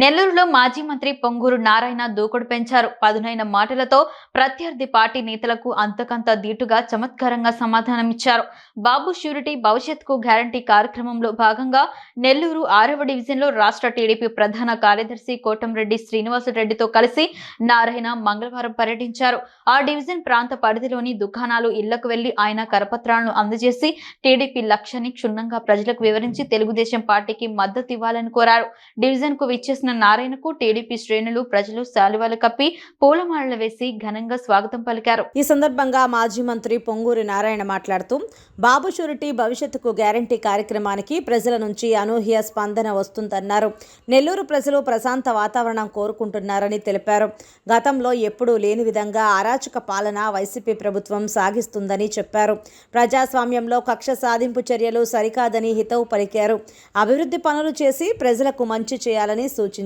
నెల్లూరులో మాజీ మంత్రి పొంగూరు నారాయణ దూకుడు పెంచారు. పదునైన మాటలతో ప్రత్యర్థి పార్టీ నేతలకు అంతకంత దీటుగా చమత్కారంగా సమాధానమిచ్చారు. బాబు షూరిటీ భవిష్యత్కు గ్యారంటీ కార్యక్రమంలో భాగంగా నెల్లూరు ఆరవ డివిజన్లో రాష్ట్ర టీడీపీ ప్రధాన కార్యదర్శి కోటంరెడ్డి శ్రీనివాసరెడ్డితో కలిసి నారాయణ మంగళవారం పర్యటించారు. ఆ డివిజన్ ప్రాంత పరిధిలోని దుకాణాలు ఇళ్ళకు వెళ్ళి ఆయన కరపత్రాలను అందజేసి టీడీపీ లక్ష్యాన్ని క్షుణ్ణంగా ప్రజలకు వివరించి తెలుగుదేశం పార్టీకి మద్దతు ఇవ్వాలని కోరారు. డివిజన్కు చేసిన నారాయణకు టీడీపీ శ్రేణులు ప్రజలు శాలువాలు కప్పి పూలమాలలు వేసి ఘనంగా స్వాగతం పలికారు. ఈ సందర్భంగా మాజీ మంత్రి పొంగూరి నారాయణ మాట్లాడుతూ బాబు షూరిటీ భవిష్యత్తుకు గ్యారంటీ కార్యక్రమానికి ప్రజల నుంచి అనూహ్య స్పందన వస్తుందన్నారు. నెల్లూరు ప్రజలు ప్రశాంత వాతావరణం కోరుకుంటున్నారని తెలిపారు. గతంలో ఎప్పుడూ లేని విధంగా అరాచక పాలన వైసీపీ ప్రభుత్వం సాగిస్తుందని చెప్పారు. ప్రజాస్వామ్యంలో కక్ష సాధింపు చర్యలు సరికాదని హితవు పలికారు. అభివృద్ధి పనులు చేసి ప్రజలకు మంచి చేయాలని సూచించారు.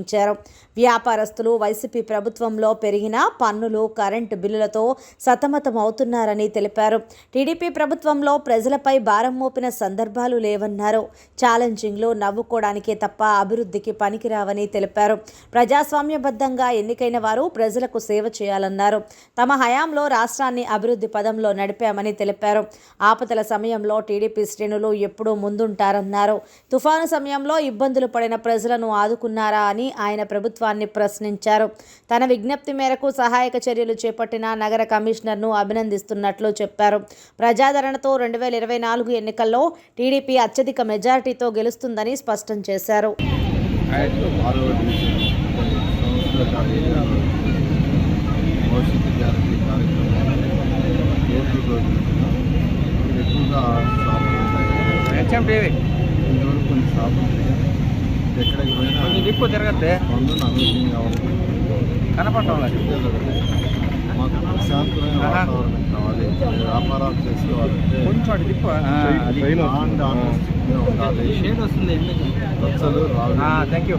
వ్యాపారస్తులు వైసీపీ ప్రభుత్వంలో పెరిగిన పన్నులు కరెంటు బిల్లులతో సతమతమవుతున్నారని తెలిపారు. టీడీపీ ప్రభుత్వంలో ప్రజలపై భారం మోపిన సందర్భాలు లేవన్నారు. ఛాలెంజింగ్లో నవ్వుకోవడానికే తప్ప అభివృద్ధికి పనికిరావని తెలిపారు. ప్రజాస్వామ్యబద్ధంగా ఎన్నికైన వారు ప్రజలకు సేవ చేయాలన్నారు. తమ హయాంలో రాష్ట్రాన్ని అభివృద్ధి పదంలో నడిపామని తెలిపారు. ఆపదల సమయంలో టీడీపీ శ్రేణులు ఎప్పుడూ ముందుంటారన్నారు. తుఫాను సమయంలో ఇబ్బందులు పడిన ప్రజలను ఆదుకున్నారా అని ఆయన ప్రభుత్వాన్ని ప్రశ్నించారు. తన విజ్ఞప్తి మేరకు సహాయక చర్యలు చేపట్టిన నగర కమిషనర్ను అభినందిస్తున్నట్లు చెప్పారు. ప్రజాదరణతో రెండు వేల ఇరవై నాలుగు ఎన్నికల్లో టీడీపీ అత్యధిక మెజారిటీతో గెలుస్తుందని స్పష్టం చేశారు. ఆరవ దిక్కు తిరగద్దే. కనపడటం కావాలి. వ్యాపారాలు చేసుకోవాలంటే కొంచెం అటు ఆనెస్ట్గా ఉండాలి షేడ్ వస్తుంది థ్యాంక్ యూ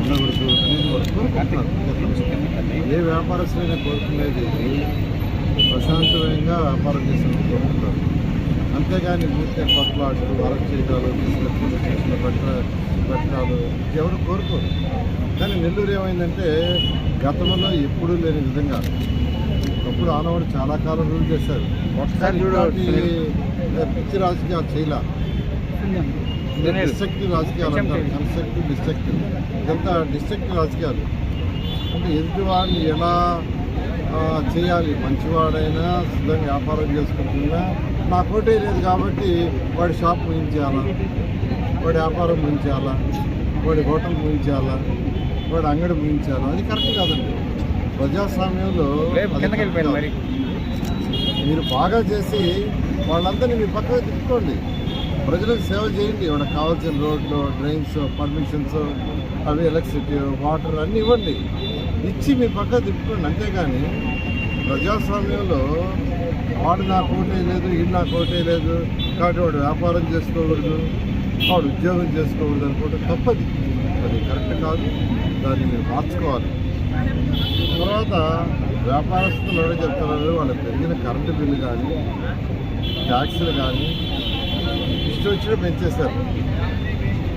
ఉండకూడదు అనేది ఏ వ్యాపారస్తులైనా కోరుకునేది ప్రశాంతమైన వ్యాపారం చేసిన కోరుకుంటారు అంతేగాని ఊరికే కొట్లాట్లు వరకు చేయడాలు తీసుకొచ్చి చేసిన పెట్ట పెట్టడాలు ఎవరు కోరుకోరు. కానీ నెల్లూరు ఏమైందంటే గతంలో ఎప్పుడూ లేని విధంగా ఒకప్పుడు ఆనవాడు చాలా కాలం రూల్ చేశారు. ఒకసారి పిచ్చి రాజకీయాలు చేయలే. డిస్ట్రక్టివ్ రాజకీయాలు అంటారు కన్స్ట్రక్టివ్ డిస్ట్రక్టివ్ ఇదంతా డిస్ట్రక్టివ్ రాజకీయాలు? అంటే ఎదుటివాడిని ఎలా చేయాలి? మంచివాడైనా సిద్ధంగా వ్యాపారం చేసుకుంటున్నా నా పోటీ లేదు కాబట్టి వాడి షాప్ ముగించేయాలా వాడి వ్యాపారం ముగించేయాలా వాడి హోటల్ ముగించేయాలా వాడి అంగడి ముగించేయాలా అది కరెక్ట్ కాదండి. ప్రజాస్వామ్యంలో. మరి. బాగా చేసి వాళ్ళందరినీ మీ పక్కన తిప్పుకోండి. ప్రజలకు సేవ చేయండి. వాళ్ళకి కావాల్సిన రోడ్లు డ్రైన్స్ పర్మిషన్స్ అవి ఎలక్ట్రిసిటీ వాటర్ అన్నీ ఇవ్వండి. ఇచ్చి మీ పక్కన తిప్పుకోండి. అంతేగాని ప్రజాస్వామ్యంలో వాడు నాకు ఓటే లేదు ఇల్లు నాకు ఓటే లేదు. కాబట్టి వాడు వ్యాపారం చేసుకోకూడదు వాడు ఉద్యోగం చేసుకోకూడదు అనుకుంటే తప్పది. అది కరెక్ట్ కాదు. దాన్ని మీరు మార్చుకోవాలి. తర్వాత వ్యాపారస్తులు ఎవరో చెప్తున్నారు వాళ్ళకి పెరిగిన కరెంటు బిల్లు కానీ ట్యాక్సులు కానీ ఇష్టం వచ్చినా పెంచేశారు